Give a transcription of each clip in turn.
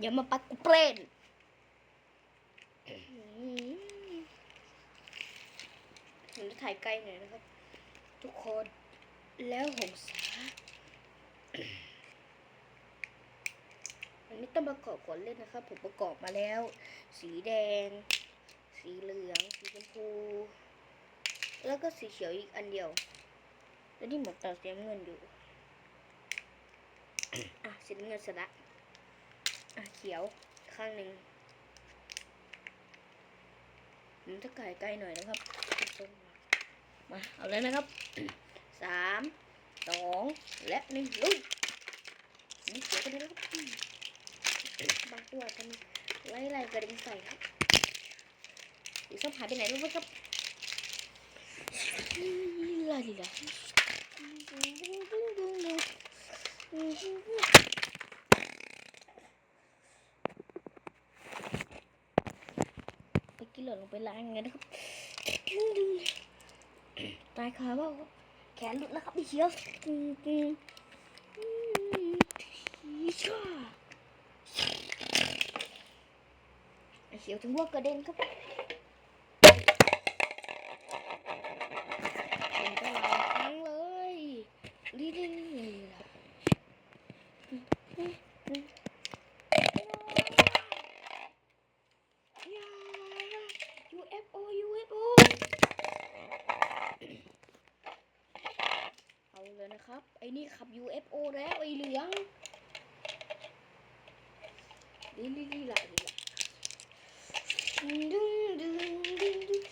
อย่ามาปัดกูเปรนผมจะถ่ายใกล้หน่อยนะครับ ทุกคนแล้วหงสาอันนี้ต้องประกอบก่อนเล่นนะครับ ผมประกอบมาแล้ว สีแดง สีเหลือง สีชมพู แล้วก็สีเขียวอีกอันเดียว แล้วนี่หมวกตาสีน้ำเงินอยู่ อะสีน้ำเงินเสร็จละ อะเขียวข้างหนึ่งผมจะไก่ใกล้หน่อยนะครับมาเอาเลยนะครับสามสองและหนึ่งลุยนี่เขียวกันเลยนะครับบางตัวกันไล่ไล่กระดิ่งใส่ครับสีส้มหายไปไหนรู้ไหมครับลาลิลา ไปกิน หล่นลงไปล้างไงนะครับตายขาเปล่าแขนหลุดแล้วครับพี่เชียวอืมอืมอืมอีช่าไอ้เขียวถึงว่ากระเด็นครับเป็นก็ลายครั้งเลยดีดีล่ะ อย่า UFO UFO เอาเลยนะครับ ไอ้นี่ขับ UFO แล้วไอ้เหลือง นี่นี่นี่ละนี่ละดึงดึงดึงดึง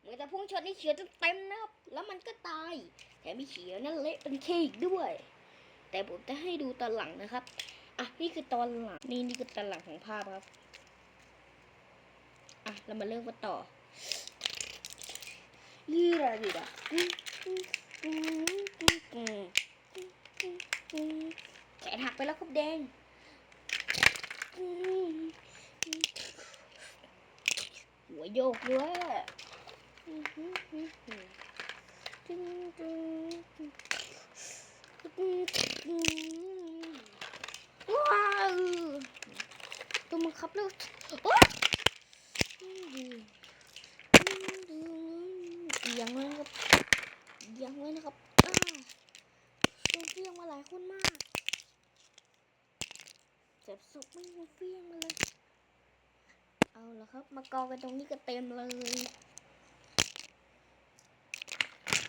เหมือนแต่พุ่งชนนี่เขียวเต็มนะครับ แล้วมันก็ตายแถมมีเขียวนั่นเละเป็นเค้กด้วย แต่ผมจะให้ดูตอนหลังนะครับ อะนี่คือตอนหลัง นี่นี่คือตอนหลังของภาพครับ อะเรามาเริ่มกันต่อยี่ระไรดิดะแขนหักไปแล้วครับแดง หัว โยกด้วยว้าวตัวมันขับแล้วโอ๊ยเอียงเลยนะครับเอียงเลยนะครับอ้าวโดนเฟี้ยงมาหลายคนมากเจ็บสุกไม่มาเฟี้ยงมาเลย เอาละครับ มากองกันตรงนี้ก็เต็มเลย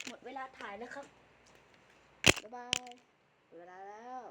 หมดเวลาถ่ายแล้วครับ บ๊ายบายหมดเวลาแล้ว